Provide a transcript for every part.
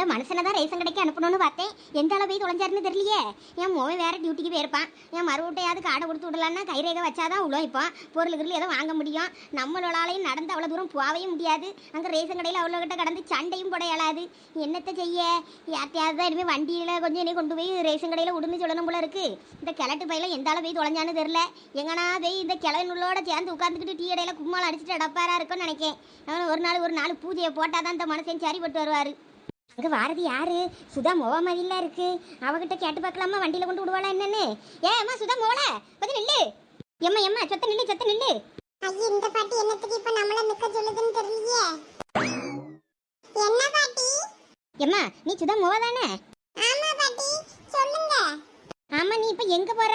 இந்த மனுஷனை தான் ரேஷன் கடைக்கு அனுப்பணும்னு பார்த்தேன். எந்த அளவு போய் தொலைஞ்சாருன்னு தெரியலையே. என் மோவன் வேறு டியூட்டிக்கு போயிருப்பான். என் மறுபட்டையாவது காடை கொடுத்து விடலான்னா கைரேகை வச்சாதான் உள்ள இப்போ. பொருள் கிருள் எதுவும் வாங்க முடியும். நம்மளாலையும் நடந்து அவ்வளோ தூரம் போகவே முடியாது. அங்கே ரேஷன் கடையில் அவ்வளோ கிட்ட கடந்து சண்டையும் போட இயலாது. என்னத்தை செய்ய? யார்த்தையாவது தான் இனிமேல் வண்டியில் கொஞ்சம் என்னை கொண்டு போய் ரேஷன் கடையில் விடுன்னு சொல்லணும் போல இருக்குது இந்த கிழட்டு பையில எந்த அளவு போய் தொலைஞ்சான்னு தெரில எங்கன்னா போய் இந்த கிழவனுள்ளோட சேர்ந்து உட்காந்துக்கிட்டு டீ இடையில கும்மால் அடிச்சுட்டு அடப்பாரா இருக்கும்னு நினைக்கேன். ஒரு நாள் ஒரு நாள் பூஜையை போட்டால் தான் இந்த மனுஷன் சரிப்பட்டு வருவார். அங்கே வாரது யாரு? சுதா மோவ மாதிரில இருக்கு. அவகிட்ட கேட்டு பார்க்கலாமா? வண்டியில் கொண்டு விடுவாளா என்னன்னு? ஏ அம்மா சுதா மோவல? கொஞ்சம் நில்லு. எம்மா எம்மா சொத்த நில்லு சொத்த நில்லு. ஐயே இந்த பாட்டி என்னத்துக்கு இப்ப நம்மள நிக்க சொல்லுதுன்னு தெரியலையே. என்ன பாட்டி? எம்மா நீ சுதா மோவ தானே? ஆமா பாட்டி சொல்லுங்க. ஆமா நீ இப்போ எங்கே போற?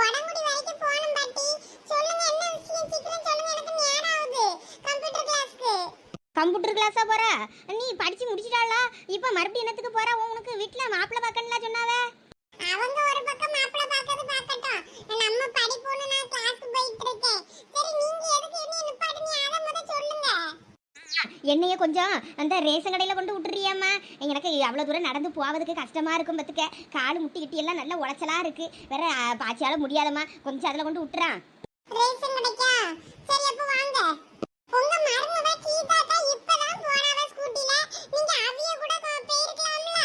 உடம்புடி வரைக்கும் போகணும் பாட்டி. சொல்லுங்க என்ன விஷயம்? சீக்கிரம் சொல்லுங்க எனக்கு நேரம் ஆகுது. கம்ப்யூட்டர் கிளாஸ்க்கு. கம்ப்யூட்டர் கிளாஸா போறா? இப்போ மறுபடியும் என்னத்துக்கு போறா? உனக்கு வீட்டில் மாப்பிள்ளை பார்க்கணும்லாம் சொன்னாவே? அவங்க ஒரு பக்கம் மாப்பிள பாக்கிறது பார்க்கட்டும். நம்ம படிப்போன்னு நான் கிளாஸ்க்கு போயிட்டு இருக்கேன் சரி நீங்க எதுக்கு என்ன நிப்பாட்டுங்க அதை முத சொல்லுங்க. என்னைய கொஞ்சம் அந்த ரேஷன் கடையில் கொண்டு விட்டுறியாம்மா. எனக்கு அவ்வளோ தூரம் நடந்து போவதுக்கு கஷ்டமா இருக்கும் பத்துக்க. கால் முட்டி கிட்டி எல்லாம் நல்ல உளைச்சலா இருக்கு. வேற பாய்ச்சியால முடியாதம்மா. கொஞ்சம் அதில் கொண்டு விட்டுறான் ரேஷன் கிடைக்கா? சரி அப்ப வாங்க உங்க மருமக கீதாக்கா இப்பதான் போனாவ ஸ்கூட்டில நீங்க அவிய கூட கொ- போயிருக்கலாம்ல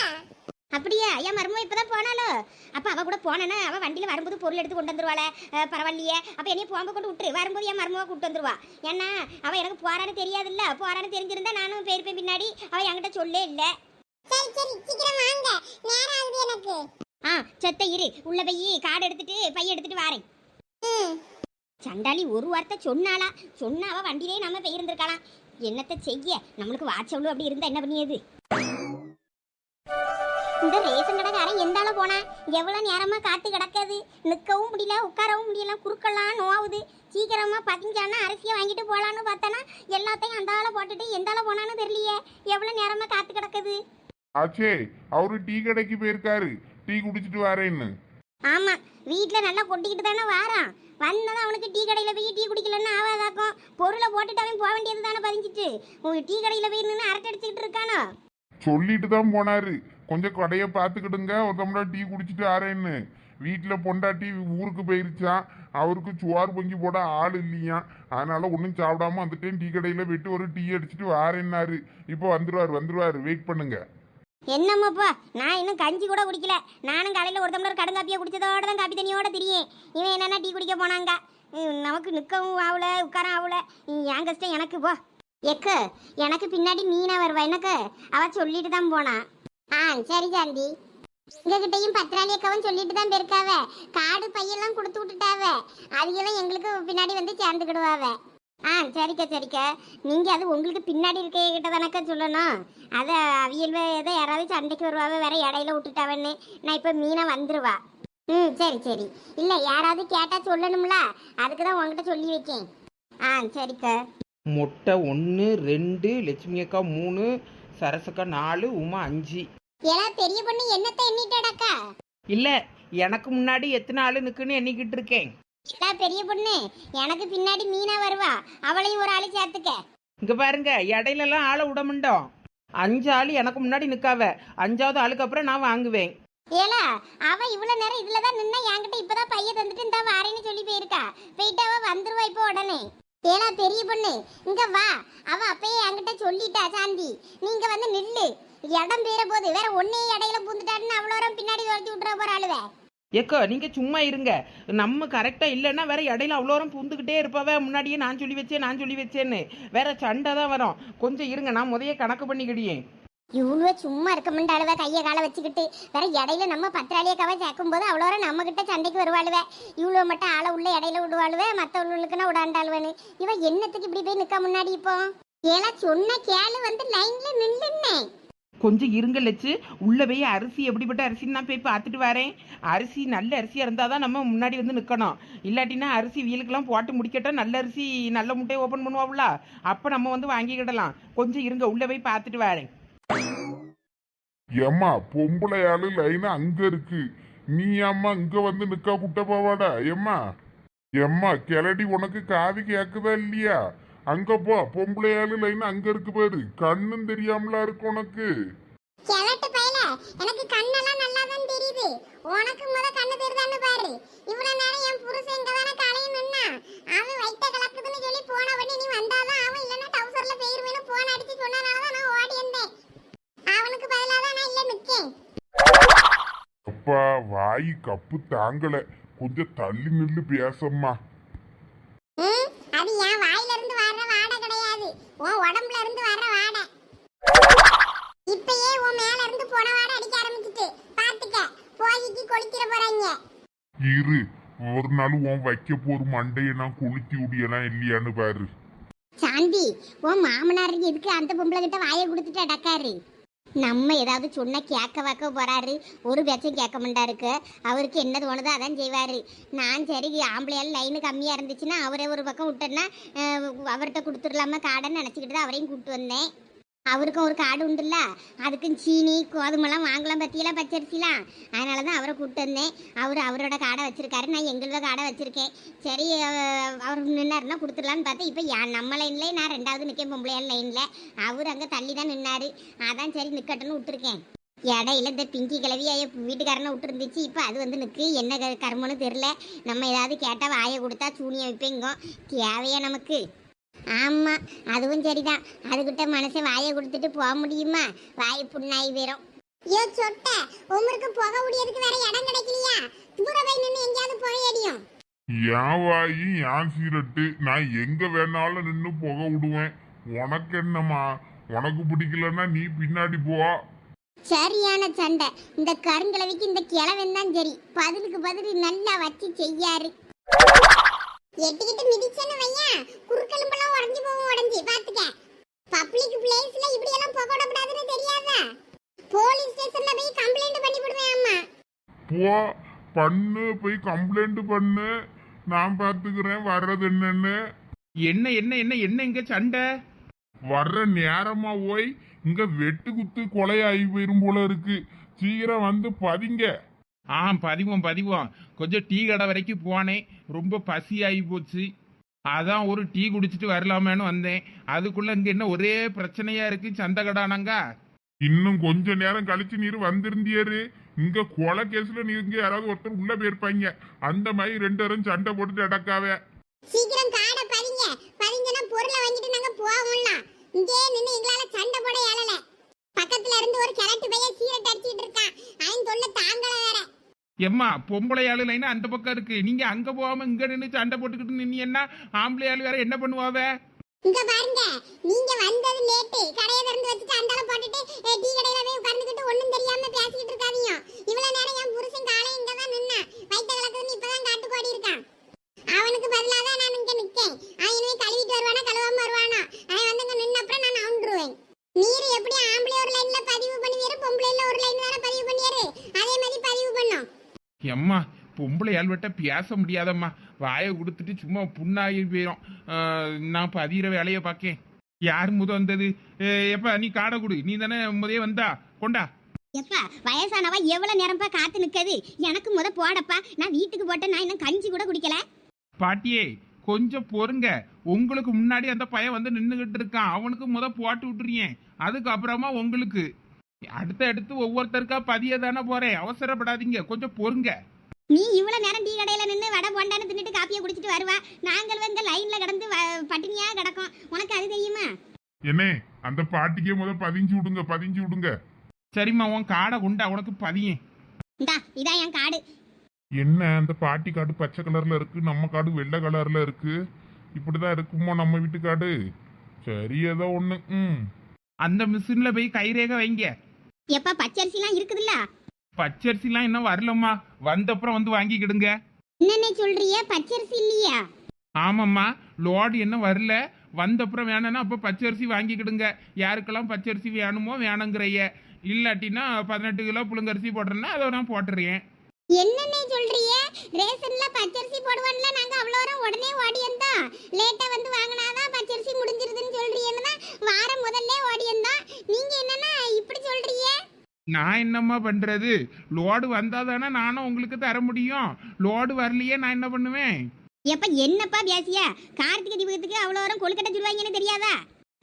அப்படியா என் மருமக இப்பதான் போனாலோ அப்ப அவ கூட போனேன்னா அவ வண்டியில வரும்போது பொருள் எடுத்து கொண்டு வந்துருவாளே. பரவாயில்லையே. அப்ப என்னைய போக கொண்டு விட்டுரு. வரும்போது என் மருமக கூட்டு வந்துருவா. ஏன்னா அவ எனக்கு போறான்னு தெரியாதுல்ல. போறான்னு தெரிஞ்சிருந்தா நானும் போயிருப்பேன் பின்னாடி. அவ என்கிட்ட சொல்லே இல்லை. சரி சரி. சீக்கிரம் வாங்க. நேரம் ஆகுது எனக்கு. ஆ செத்த இரு. உள்ள போய் கார்டு எடுத்துட்டு பைய எடுத்துட்டு வாரேன். சண்டாளி ஒரு வார்த்தை சொன்னாளா? சொன்னா அவ வண்டியிலே நம்ம போயிருந்திருக்கலாம். என்னத்த செய்ய? நம்மளுக்கு வாட்சவளு அப்படி இருந்தா என்ன பண்ணியது? கடைக்காரன் எந்தால போனா எவ்வளவு நேரமா காத்து கிடக்காது? நிக்கவும் முடியல உட்காரவும் முடியல குறுக்கெல்லாம் நோவுது. சீக்கிரமா பதிஞ்சானா அரிசியை வாங்கிட்டு போலான்னு பார்த்தானா எல்லாத்தையும் அந்தால போட்டுட்டு எந்தால போனான்னு தெரியலையே. எவ்வளவு நேரமா காத்து கிடக்குது? ஆச்சே அவரு டீ கடைக்கு போயிருக்காரு. டீ குடிச்சிட்டு வரேன்னு. ஆமா வீட்ல நல்லா கொட்டிக்கிட்டு தானே வாரான். வந்ததும் அவனுக்கு டீ கடையில போய் டீ குடிக்கலன்னு ஆவாதாக்கும். பொருளை போட்டுட்டு அவன் போக வேண்டியது தானே பதிஞ்சிட்டு டீ கடையில போய் நின்று அரட்டை அடிச்சுக்கிட்டு இருக்கானோ? சொல்லிட்டு தான் போனாரு. கொஞ்சம் கடையை பார்த்துக்கிடுங்க. ஒரு டம்ளர் டீ குடிச்சிட்டு வரேன்னு. வீட்டில் பொண்டாட்டி ஊருக்கு போயிருச்சான் அவருக்கு சுவார் பொங்கி போட ஆள் இல்லையா? அதனால ஒன்றும் சாப்பிடாம வந்துட்டேன். டீ கடையில் போயிட்டு ஒரு டீ அடிச்சிட்டு வாரேன்னாரு. இப்போ வந்துருவார் வந்துருவார். வெயிட் பண்ணுங்க. என்னம்மாப்பா? நான் இன்னும் கஞ்சி கூட குடிக்கல. நானும் காலையில் ஒரு டம்ளர் கடுங்காப்பியை குடிச்சதோட தான் காப்பி தண்ணியோட தெரியும் இவன் என்னென்னா டீ குடிக்க போனாங்க. நமக்கு நிற்கவும் ஆகல உட்கார ஆகல என் கஷ்டம் எனக்கு போ. எக்க எனக்கு பின்னாடி மீனா வருவா எனக்கு அவ சொல்லிட்டு தான் போனா. ஆ சரி சாந்தி எங்ககிட்டயும் பத்திராளியக்காவும் சொல்லிட்டு தான் போயிருக்காவ. காடு பையெல்லாம் கொடுத்து விட்டுட்டாவ. அதுக்கெல்லாம் எங்களுக்கு பின்னாடி வந்து சேர்ந்துக்கிடுவாவ. ஆ சரிக்கா சரிக்கா. நீங்க அது உங்களுக்கு பின்னாடி இருக்க கிட்ட தானக்கா சொல்லணும். அதை அவியல் ஏதோ யாராவது சண்டைக்கு வருவாவ வேற இடையில விட்டுட்டாவன்னு. நான் இப்போ மீனா வந்துருவா. ம் சரி சரி. இல்லை யாராவது கேட்டால் சொல்லணும்ல. அதுக்கு தான் உங்ககிட்ட சொல்லி வைக்கேன். ஆ சரிக்கா. மொட்டை ஒன்று ரெண்டு லட்சுமி அக்கா மூணு சரசக்கா நாலு உமா அஞ்சு. ஏன்னா பெரிய பொண்ணு என்னத்தை எண்ணிட்டாடாக்கா இல்லை எனக்கு முன்னாடி எத்தனை ஆள் நிற்குன்னு எண்ணிக்கிட்டு இருக்கேன். இல்ல பெரிய பொண்ணு எனக்கு பின்னாடி மீனா வருவா. அவளையும் ஒரு ஆளு சேர்த்துக்க. இங்கே பாருங்க இடையிலலாம் ஆளை விட மாட்டோம். அஞ்சு ஆள் எனக்கு முன்னாடி நிற்காவ அஞ்சாவது ஆளுக்கு அப்புறம் நான் வாங்குவேன். ஏலா அவ இவ்வளவு நேரம் இதுல தான் நின்னா என்கிட்ட இப்பதான் பைய தந்துட்டு இந்த வாரேன்னு சொல்லி போயிருக்கா. போயிட்டு அவ வந்துருவா இப்போ உடனே. ஏலா பெரிய பொண்ணு இங்க வா. அவ அப்பயே என்கிட்ட சொல்லிட்டா சாந்தி. நீங்க வந்து நில்லு. இடம் பேர போது வேற ஒன்னே இடையில பூந்துட்டாருன்னு அவ்வளோ நேரம் பின்னாடி துரத்தி விட்டுற போற ஆளுவ. ஏக்கோ நீங்கள் சும்மா இருங்க. நம்ம கரெக்டாக இல்லைன்னா வேற இடையில அவ்வளோ நேரம் பூந்துக்கிட்டே இருப்பாவ முன்னாடியே நான் சொல்லி வச்சேன் நான் சொல்லி வச்சேன்னு. வேற சண்டை தான் வரும். கொஞ்சம் இருங்க நான் முதைய கணக்கு பண்ணிக்கிடியேன் இவ்வளோ சும்மா இருக்க மாட்டாளுவ கையை காலை வச்சுக்கிட்டு. வேற இடையில நம்ம பத்திராளிய கவை சேர்க்கும் போது அவ்வளோ நம்ம கிட்ட சண்டைக்கு வருவாளுவ. இவ்வளோ மட்டும் ஆளை உள்ள இடையில விடுவாளுவ மற்றவங்களுக்குன்னா விடாண்டாளுவன்னு. இவ என்னத்துக்கு இப்படி போய் நிக்க முன்னாடி இப்போ? ஏலா சொன்ன கேளு வந்து லைன்ல நில்லுன்னே. கொஞ்சம் இருங்க லட்சு. உள்ள போய் அரிசி எப்படிப்பட்ட அரிசின்னு நான் போய் பார்த்துட்டு வரேன். அரிசி நல்ல அரிசியாக இருந்தால் தான் நம்ம முன்னாடி வந்து நிற்கணும் இல்லாட்டினா அரிசி வீலுக்கெல்லாம் போட்டு முடிக்கட்டும் நல்ல அரிசி நல்ல முட்டையை ஓப்பன் பண்ணுவாங்களா அப்போ நம்ம வந்து வாங்கிக்கிடலாம். கொஞ்சம் இருங்க உள்ள போய் பார்த்துட்டு வரேன். ஏம்மா பொம்பளை ஆளு லைன் அங்க இருக்கு. நீ அம்மா இங்க வந்து நிக்கா குட்ட போவாடா ஏம்மா எம்மா கிளடி உனக்கு காது கேக்குதா இல்லையா? அங்க போ பொம்பளை ஆளு லைன் அங்க இருக்கு பாரு. கண்ணும் தெரியாமலா இருக்கு உனக்கு. கிழட்டு பயல எனக்கு கண்ணெல்லாம் நல்லா தான் தெரியுது. உனக்கு முத கண்ணு தெரியுதான்னு பாரு. இவ்வளவு நேரம் என் புருஷன் இங்க தானே காலையும் நின்னா? அவன் வயித்த கலக்குதுன்னு சொல்லி போன பண்ணி நீ வந்தாதான் அவன் இல்லைன்னா டவுசர்ல போயிருவேன்னு போன் அடிச்சு சொன்னனாலதான் நான் ஓடி வந்தேன். அவனுக்கு பதிலாக நான் இல்ல நிக்கேன். அப்பா வாய் கப்பு தாங்கல. கொஞ்சம் தள்ளி நில்லு பேசம்மா ம், அது என் வாயில இருந்து வர்ற வாடை கிடையாது உன் உடம்புல இருந்து வர்ற வாடை இப்பயே உன் மேல இருந்து போன வாடை அடிக்க ஆரம்பிச்சிட்டு பாத்துக்க போய்க்கு கொளுத்திர போறாங்க இரு ஒரு நாள் உன் வைக்க போற மண்டையை நான் கொளுத்தி விடியலாம் இல்லையான்னு பாரு. சாந்தி உன் மாமனார் எதுக்கு அந்த பொம்பளை கிட்ட வாயை கொடுத்துட்டு அடக்காரு நம்ம ஏதாவது சொன்னால் கேட்க வைக்க போறாரு. ஒரு பேச்சும் கேட்க மாட்டாருக்கு. அவருக்கு என்ன தோணுதோ அதான் செய்வாரு. நான் சரி ஆம்பளையால் லைனு கம்மியா இருந்துச்சுன்னா அவரே ஒரு பக்கம் விட்டேன்னா அவர்கிட்ட கொடுத்துடலாமா காடன்னு நினச்சிக்கிட்டு தான் அவரையும் கூப்பிட்டு வந்தேன். அவருக்கும் ஒரு காடு உண்டுல்ல? அதுக்கும் சீனி கோதுமெல்லாம் வாங்கலாம் பத்தியெல்லாம் பச்சரிசிலாம் அதனால தான் அவரை கூப்பிட்டு வந்தேன். அவர் அவரோட காடை வச்சுருக்காரு. நான் எங்களோட காடை வச்சுருக்கேன். சரி அவர் நின்னாருன்னா கொடுத்துடலான்னு பார்த்தேன் இப்போ என் நம்ம லைனில் நான் ரெண்டாவது நிற்கேன் பொம்பளையான லைனில் அவர் அங்கே தள்ளி தான் நின்னார். அதான் சரி நிற்கட்டும்னு விட்டுருக்கேன். இடையில இந்த பிங்கி கிளவி வீட்டுக்காரனை விட்டுருந்துச்சு. இப்போ அது வந்து நிற்கு என்ன க- கர்மம்னு தெரில நம்ம ஏதாவது கேட்டால் வாயை கொடுத்தா சூனியை வைப்பேங்கோ. தேவையா நமக்கு? ஆமாம் அதுவும் சரிதான். அதுகிட்ட மனசை வாயை கொடுத்துட்டு போக முடியுமா? வாய் புண்ணாகி போயிடும் ஐயோ சொட்ட உமருக்கு புகை முடியறதுக்கு வேற இடம் கிடைக்கலையா? தூர போய் நின்று எங்கேயாவது புகையடியும். என் வாயி என் சீரட்டு நான் எங்க வேணாலும் நின்று புகை விடுவேன் உனக்கு என்னம்மா? உனக்கு பிடிக்கலன்னா நீ பின்னாடி போ. சரியான சண்டை. இந்த கருங்கிழவிக்கு இந்த கிழவன் தான் சரி. பதிலுக்கு பதில் நல்லா வச்சு செய்யாரு. எட்டிக்கிட்டு மிதிச்சேன்னு வையன் குறுக்கெலும்பெல்லாம் உடஞ்சு போகும் உடஞ்சி பாத்துக்க. பப்ளிக் பிளேஸ்ல இப்படி எல்லாம் புகை விடக்கூடாதுன்னு தெரியாதா? போலீஸ் ஸ்டேஷன்ல போய் கம்ப்ளைண்ட் பண்ணி விடுவேன் அம்மா. போ பண்ணு போய் கம்ப்ளைண்ட் பண்ணு. நான் பார்த்துக்கிறேன் வர்றது என்னன்னு. என்ன என்ன என்ன என்ன இங்க சண்டை? வர்ற நேரமா போய் இங்க வெட்டு குத்து கொலையாகி போயிரும் போல இருக்கு. சீக்கிரம் வந்து பதிங்க. ஆ பதிவோம் பதிவோம். கொஞ்சம் டீ கடை வரைக்கும் போனேன். ரொம்ப பசி ஆகி போச்சு. அதான் ஒரு டீ குடிச்சிட்டு வரலாமேன்னு வந்தேன். அதுக்குள்ள இங்க என்ன ஒரே பிரச்சனையா இருக்கு சந்தை கடானங்க? இன்னும் கொஞ்ச நேரம் கழிச்சு நீர் வந்திருந்தியாரு இங்க கொலை கேஸ்ல நீங்க யாராவது ஒருத்தர் உள்ள போயிருப்பாங்க. அந்த மாதிரி ரெண்டு பேரும் சண்டை போட்டுட்டு அடக்காவே சீக்கிரம் காடை பதிங்க பதிங்கன்னா பொருளை வாங்கிட்டு நாங்க போவோம்லாம். இங்கே நின்று எங்களால சண்டை போட இயலல பக்கத்துல இருந்து ஒரு கிழட்டு பையன் சீரட் அடிச்சிட்டு இருக்கான் அவன் தொல்லை தாங்கல வேற எம்மா பொம்பளை ஆளு அந்த பக்கம் இருக்கு? நீங்க அங்க போகாம இங்க நின்று சண்டை போட்டுக்கிட்டு நின்னீங்கன்னா ஆம்பளை ஆளு வேற என்ன பண்ணுவாவ? இங்க பாருங்க நீங்க வந்தது லேட்டு கடையை திறந்து வச்சுட்டு அந்தால போட்டுட்டு டீ கடையில போய் உட்கார்ந்துக்கிட்டு ஒண்ணும் தெரியாம பேசிக்கிட்டு இருக்காதீங்க. இவ்வளவு நேரம் என் புருஷன் காலையில இங்க தான் நின்னா வயித்த கலக்குதுன்னு இப்பதான் காட்டுக்கோடி இருக்கான். அவனுக்கு பதிலாக நான் இங்க நிக்கேன் அவன் இனிமே கழுவிட்டு வருவானா கழுவாம வருவானா அவன் வந்து இங்க நின்ன அப்புறம் நான் அவுண்டுருவேன் நீர் எப்படி ஆம்பளை ஒரு லைன்ல பதிவு பண்ணுவீரு பொம்பளைல ஒரு லைன் தானே பதிவு பண்ணியாரு அதே மாதிரி பதிவு பண்ணோம் எம்மா பொம்பளை ஆள்வட்ட பேச முடியாதம்மா. வாயை கொடுத்துட்டு சும்மா புண்ணாகி போயிடும் நான் பதிகிற வேலையை பார்க்கேன் யார் முத வந்தது? எப்பா நீ காடை கொடு. நீ தானே முதே வந்தா? கொண்டா. எப்பா வயசானவா எவ்வளவு நேரம்ப்பா காத்து நிற்கது எனக்கு முத போடப்பா. நான் வீட்டுக்கு போட்டேன். நான் இன்னும் கஞ்சி கூட குடிக்கல. பாட்டியே கொஞ்சம் பொறுங்க. உங்களுக்கு முன்னாடி அந்த பையன் வந்து நின்றுகிட்டு இருக்கான். அவனுக்கு முத போட்டு விட்டுறீங்க. அதுக்கப்புறமா உங்களுக்கு. அடுத்த அடுத்து ஒவ்வொருத்தருக்கா பதிய தானே போறேன். அவசரப்படாதீங்க. கொஞ்சம் பொறுங்க. நீ இவ்வளவு நேரம் டீ கடையில நின்று வடை போண்டான்னு தின்னுட்டு காப்பியை குடிச்சிட்டு வருவா? நாங்கள் வந்து லைன்ல கிடந்து வ- பட்டினியா கிடக்கும். உனக்கு அது தெரியுமா? என்னே அந்த பாட்டிக்கே முத பதிஞ்சு விடுங்க பதிஞ்சு விடுங்க. சரிம்மா உன் காடை உண்டா உனக்கு பதியேன். இந்தா இதான் என் காடு. என்ன அந்த பாட்டி காடு பச்சை கலர்ல இருக்கு நம்ம காடு வெள்ளை கலர்ல இருக்கு? இப்படிதான் இருக்குமோ நம்ம வீட்டு காடு சரி ஏதோ ஒண்ணு. ம். அந்த மிஷின்ல போய் கைரேகை வைங்க. எப்பா பச்சரிசிலாம் இருக்குதுல்ல? பச்சரிசிலாம் இன்னும் வரலம்மா. வந்தப்புறம் வந்து வாங்கிக்கிடுங்க. என்னென்ன சொல்றிய? பச்சரிசி இல்லையா? ஆமாம்மா. லோடு இன்னும் வரல. வந்தப்புறம் வேணும்னா அப்போ பச்சரிசி வாங்கிக்கிடுங்க. யாருக்கெல்லாம் பச்சரிசி வேணுமோ வேணுங்கிறைய. இல்லாட்டினா பதினெட்டு கிலோ புழுங்கரிசி போடுறேன்னா அதை நான் போட்டுறேன். என்னென்ன சொல்றிய? ரேஷன்ல பச்சரிசி போடுவான்ல நாங்க அவ்வளோ உடனே ஓடி வந்து வாங்கினாதான் பச்சரிசி முடிஞ்சிருதுன்னு சொல்றீங்கன்னு தான் வாரம் முதல்ல ஓடி வந்தோம் நீங்க என்னன்னா இப்படி சொல்றீங்க நான் என்னம்மா பண்ணுறது லோடு வந்தால் தானே நானும் உங்களுக்கு தர முடியும். லோடு வரலையே நான் என்ன பண்ணுவேன்? எப்ப என்னப்பா பேசிய கார்த்திகை தீபத்துக்கு அவ்வளோ வரும் கொழுக்கட்டை சொல்லுவாங்கன்னு தெரியாதா?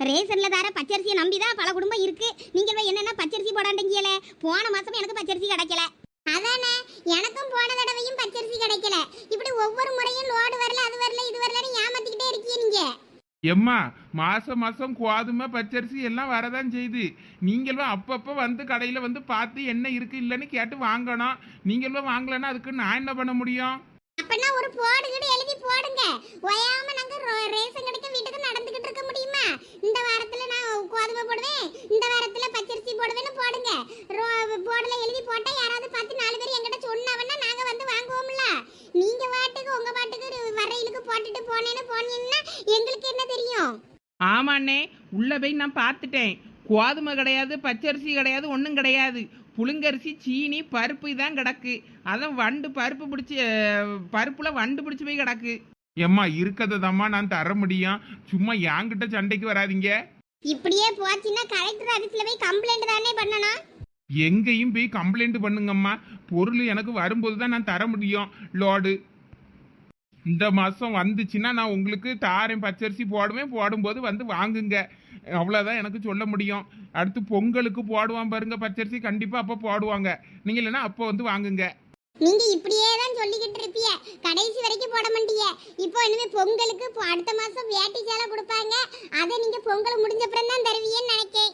ரேஷன்ல தர பச்சரிசியை நம்பி தான் பல குடும்பம் இருக்கு. நீங்க போய் என்னென்ன பச்சரிசி போடாண்டீங்கல? போன மாசம் எனக்கு பச்சரிசி கிடைக்கல. அதானே எனக்கும் போன தடவையும் பச்சரிசி கிடைக்கல. இப்படி ஒவ்வொரு முறையும் லோடு வரல அது வரல இது வரலன்னு நீங்க எம்மா மாசம் மாசம் கோதுமை பச்சரிசி எல்லாம் வரதான் செய்யுது. நீங்களும் அப்பப்போ வந்து கடையில் வந்து பார்த்து என்ன இருக்கு இல்லைன்னு கேட்டு வாங்கணும். நீங்களும் வாங்கலன்னா அதுக்கு நான் என்ன பண்ண முடியும்? அப்பனா ஒரு போடு கிட்ட எழுதி போடுங்க. ஒயாம நாங்க ரோ- ரேஷன் கடைக்கு வீட்டுக்கு நடந்துகிட்டு இருக்க முடியுமா? இந்த வாரத்துல நான் கோதுமை போடுவேன் இந்த வாரத்துல பச்சரிசி போடுவேன்னு போடுங்க. ரோ- போர்டுல எழுதி போட்டா யாராவது பார்த்து நாலு பேர் என்கிட்ட சொன்னாவன்னா நாங்க வந்து வாங்குவோம்ல. நீங்க வாட்டுக்கு உங்க பாட்டுக்கு போட்டுட்டு போனேன்னு போனீங்கன்னா எங்களுக்கு என்ன தெரியும்? ஆமாண்ணே உள்ள போய் நான் பார்த்துட்டேன். கோதுமை கிடையாது பச்சரிசி கிடையாது ஒன்றும் கிடையாது. புழுங்கரிசி சீனி பருப்பு தான் கிடக்கு. அதான் வண்டு பருப்பு பிடிச்சி பருப்புல வண்டு பிடிச்சி போய் கிடக்கு. எம்மா இருக்கதை நான் தர முடியும். சும்மா என்கிட்ட சண்டைக்கு வராதீங்க. இப்படியே போச்சுன்னா கலெக்டர் ஆபீஸ்ல போய் கம்ப்ளைண்ட் தானே பண்ணணும்? எங்கேயும் போய் கம்ப்ளைண்ட் பண்ணுங்கம்மா. பொருள் எனக்கு வரும்போது தான் நான் தர முடியும். லோடு இந்த மாதம் வந்துச்சுன்னா நான் உங்களுக்கு தாரேன் பச்சரிசி போடுவேன். போடும்போது வந்து வாங்குங்க. அவ்வளோதான் எனக்கு சொல்ல முடியும். அடுத்து பொங்கலுக்கு போடுவான் பாருங்க பச்சரிசி கண்டிப்பாக அப்போ போடுவாங்க. நீங்கள் இல்லைன்னா அப்போ வந்து வாங்குங்க. நீங்க இப்படியே தான் சொல்லிக்கிட்டு இருப்பீங்க கடைசி வரைக்கும் போட மாட்டீங்க இப்போ இனிமே பொங்கலுக்கு இப்போ அடுத்த மாசம் வேட்டி சேலை கொடுப்பாங்க. அதை நீங்க பொங்கல் முடிஞ்ச அப்புறம் தான் தருவீங்கன்னு நினைக்கேன்.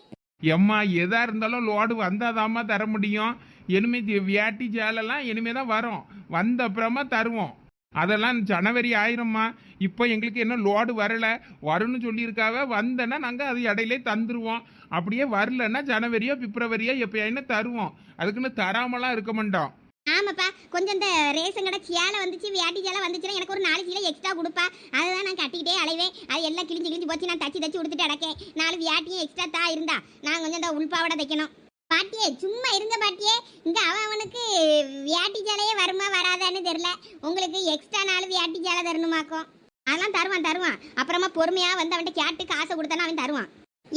எம்மா எதா இருந்தாலும் லோடு வந்தாதாம்மா தர முடியும். இனிமே வேட்டி சேலெல்லாம் இனிமே தான் வரும். வந்த அப்புறமா தருவோம். அதெல்லாம் ஜனவரி ஆயிரம்மா. இப்போ எங்களுக்கு என்ன லோடு வரல. வரும்னு சொல்லியிருக்காவ வந்தேன்னா நாங்கள் அது இடையிலே தந்துருவோம். அப்படியே வரலன்னா ஜனவரியோ பிப்ரவரியோ எப்பயாயின்னு தருவோம். அதுக்குன்னு தராமலாம் இருக்க மாட்டோம். ஆமாப்பா. கொஞ்சம் இந்த ரேஷன் கடை சேலை வந்துச்சு வேட்டி சேலை வந்துச்சுன்னா எனக்கு ஒரு நாலு சீலை எக்ஸ்ட்ரா கொடுப்பா. அதுதான் நான் கட்டிக்கிட்டே அலைவேன். அது எல்லாம் கிழிஞ்சு கிழிஞ்சு போச்சு நான் தச்சு தச்சு கொடுத்துட்டு அடக்கேன். நாலு வேட்டியும் எக்ஸ்ட்ரா தா இருந்தா. நான் கொஞ்சம் இந்த உள்பாவடை தைக்கணும். பாட்டியே சும்மா இருங்க பாட்டியே. இங்க அவன் அவனுக்கு வியாட்டி ஜாலையே வருமா வராதான்னு தெரியல. உங்களுக்கு எக்ஸ்ட்ரா நாள் வியாட்டி ஜாலை தரணுமாக்கும். அதெல்லாம் தருவான் தருவான். அப்புறமா பொறுமையா வந்து அவன்கிட்ட கேட்டு காசை கொடுத்தானா அவன் தருவான்.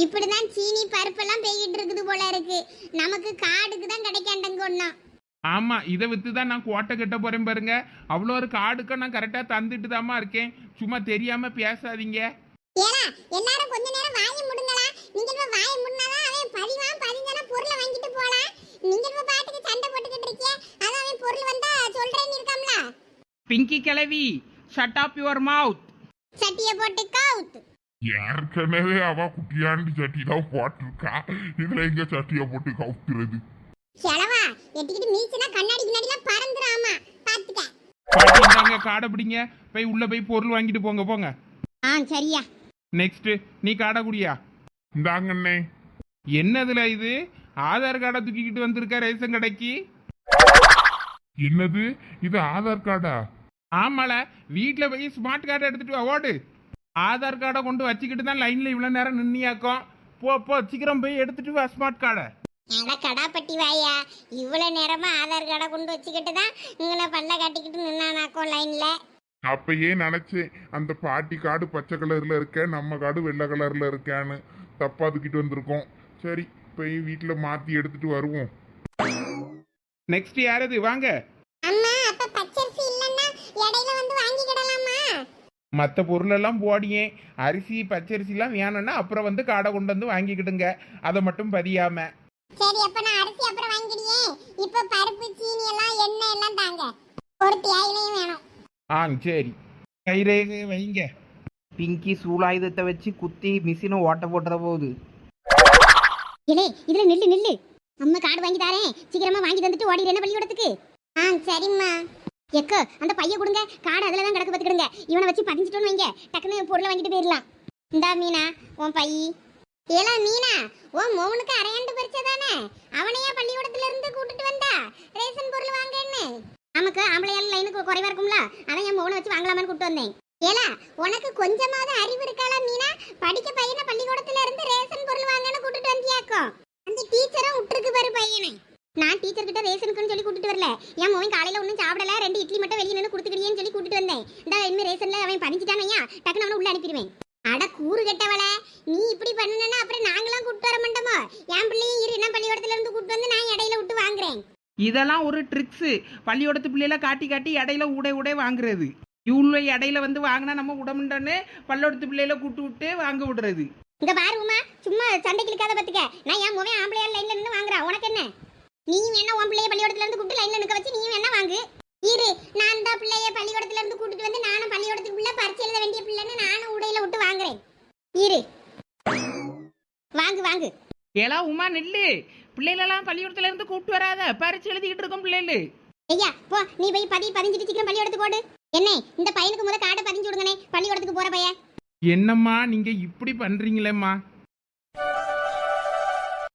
இப்படிதான் சீனி பருப்பெல்லாம் பெய்கிட்டு இருக்குது போல இருக்கு. நமக்கு காடுக்கு தான் கிடைக்காண்டங்க ஒன்னா ஆமாம் இதை விற்று தான் நான் கோட்டை கட்ட போகிறேன் பாருங்க. அவ்வளோ ஒரு காடுக்கும் நான் கரெக்டாக தந்துட்டு தாமா இருக்கேன். சும்மா தெரியாமல் பேசாதீங்க. ஏலா எல்லாரும் கொஞ்ச நேரம் வாயை முடுங்களா நீங்க இப்ப வாயை முடுனாதான் அவன் பதிவான் பதிஞ்சானா பொருளை வாங்கிட்டு போலாம். நீங்க இப்ப பாட்டுக்கு சண்டை போட்டுக்கிட்டு இருக்கீங்க. அதான் அவன் பொருள் வந்தா சொல்றேன்னு இருக்காம்ல. பிங்கி கிளவி ஷட் ஆப் யுவர் மவுத் சட்டியை போட்டு கவுத் ஏற்கனவே அவ குட்டியாண்டி சட்டி தான் போட்டிருக்கா. இதுல எங்க சட்டியை போட்டு கவுத்துறது? செலவா எட்டிக்கிட்டு மீச்சுனா கண்ணாடி கிண்ணாடிலாம் பறந்துடாமா பாத்துக்க. காடை பிடிங்க. போய் உள்ளே போய் பொருள் வாங்கிட்டு போங்க போங்க. ஆ சரியா. நெக்ஸ்ட்டு நீ காடை குடியா இந்தாங்கண்ணே என்னதுல இது? ஆதார் கார்டை தூக்கிக்கிட்டு வந்திருக்க ரேஷன் கடைக்கு? என்னது? இது ஆதார் கார்டா? ஆமால வீட்டில் போய் ஸ்மார்ட் கார்டை எடுத்துட்டு வா ஓடு. ஆதார் கார்டை கொண்டு வச்சுக்கிட்டு தான் லைனில் இவ்வளோ நேரம் நின்னியாக்கும். போ போ சீக்கிரம் போய் எடுத்துட்டு வா ஸ்மார்ட் கார்டை அட கடாப்பட்டி வாயா இவ்வளவு நேரமா ஆதார் கார்டை கொண்டு வச்சுக்கிட்டு தான் இங்கே பல்ல காட்டிக்கிட்டு நின்னானாக்கும் லைன்ல அப்பயே நினைச்சேன் அந்த பாட்டி காடு பச்சை கலர்ல இருக்க நம்ம காடு வெள்ளை கலர்ல இருக்கான்னு தப்பா தூக்கிட்டு வந்திருக்கோம். சரி போய் வீட்டுல மாத்தி எடுத்துட்டு வருவோம். நெக்ஸ்ட் யாரது? வாங்க. அம்மா அப்ப பச்சரிசி இல்லன்னா இடையில வந்து வாங்கிக்கிடலாமா மற்ற பொருளெல்லாம் போடியே அரிசி பச்சரிசிலாம் வேணும்னா அப்புறம் வந்து காடை கொண்டு வந்து வாங்கிக்கிடுங்க. அதை மட்டும் பதியாம. சரி அப்ப நான் அரிசி அப்புறம் வாங்கிடுயே இப்ப பருப்பு சீனி எல்லாம் எண்ணெய் எல்லாம் தாங்க. ஒரு தேயிலையும் வேணும். ஆ சரி. கைரேகை வைங்க. பிங்கி சூலாயுதத்தை வச்சு குத்தி மிஷினை ஓட்ட போட்டுற போகுது. இலே இதுல நில்லு நில்லு. அம்மா கார்டு வாங்கி தரேன். சீக்கிரமா வாங்கி தந்துட்டு ஓடிடுறேன் பள்ளிக்கூடத்துக்கு? ஆ சரிம்மா. எக்க அந்த பைய கொடுங்க. கார்டு அதில் தான் கிடக்கு பார்த்துக்கிடுங்க. இவனை வச்சு பதிஞ்சிட்டோன்னு வைங்க. டக்குன்னு பொருளை வாங்கிட்டு போயிடலாம் இந்தா மீனா உன் பை. ஏலா மீனா ஓ மோகனுக்கு அரையாண்டு பரிச்சை தானே? அவனையா பள்ளிக்கூடத்துல இருந்து கூட்டிட்டு வந்தா? ரேஷன் பொருள் வாங்கன்னு. நமக்கு ஆம்பளையால் லைனுக்கு குறைவா இருக்கும்ல? அதான் என் மோனை வச்சு வாங்கலாமான்னு கூப்பிட்டு வந்தேன். ஏலா உனக்கு கொஞ்சமாவது அறிவு இருக்காளா மீனா? படிக்க பையனை பள்ளிக்கூடத்துல இருந்து ரேஷன் பொருள் வாங்கன்னு கூட்டிட்டு வந்தியாக்கும் அந்த டீச்சரும் விட்டுருக்கு பாரு பையனை நான் டீச்சர் கிட்ட ரேஷனுக்குன்னு சொல்லி கூட்டிட்டு வரல என் மோவன் காலையில ஒன்றும் சாப்பிடல ரெண்டு இட்லி மட்டும் வெளியே நின்று கொடுத்துக்கிறியேன்னு சொல்லி கூட்டிட்டு வந்தேன் இந்த இனிமே ரேஷன்ல அவன் பதிஞ்சிட்டான் ஐயா டக்குன்னு அவனை உள்ள அனுப்பிடுவேன் அட கூறு கெட்டவள நீ இப்படி பண்ணனா அப்புறம் நாங்களாம் கூட்டு வர மாட்டோமோ என் பிள்ளையும் இரு நான் பள்ளிக்கூடத்துல இருந்து கூட்டு வந்து நான் இடையில விட்டு வாங்குறேன் இதெல்லாம் ட்ரிக்ஸு பள்ளியோடத்து பிள்ளையில காட்டி காட்டி இடையில உடை உடை வாங்குறது. இவ்வளோ இடையில வந்து வாங்கினா நம்ம உடமுண்டன்னு பள்ளியோடத்து பிள்ளையில கூட்டு விட்டு வாங்க விடுறது. இங்க பாரு உமா சும்மா சண்டைக்கு இழுக்காத பத்துக்க. நான் என் முகம் ஆம்பளையா லைன்ல நின்று வாங்குறேன் உனக்கு என்ன? நீயும் என்ன உன் பிள்ளைய பள்ளிக்கூடத்துல இருந்து கூப்பிட்டு லைன்ல நிக்க வச்சு நீயும் என்ன வாங்கு? இரு நான் தான் பிள்ளைய பள்ளிக்கூடத்துல இருந்து கூட்டிட்டு வந்து நானும் பள்ளிக்கூடத்துக்குள்ள பரிச்சை எழுத வேண்டிய பிள்ளைன்னு நானும் உடையில விட்டு வாங்குறேன். இரு. வாங்கு வாங்கு. ஏலா உமா நில்லு. பிள்ளைகளெல்லாம் பள்ளிக்கூடத்துல இருந்து கூப்பிட்டு வராத. பரிச்சு எழுதிக்கிட்டு இருக்கோம் பிள்ளைகள் ஐயா போ நீ போய் பதி பதிஞ்சிட்டு சீக்கிரம் பள்ளிக்கூடத்துக்கு போடு. என்ன இந்த பையனுக்கு முத காடை பதிஞ்சு விடுங்கனே பள்ளிக்கூடத்துக்கு போற பையன். என்னம்மா நீங்க இப்படி பண்றீங்களேம்மா?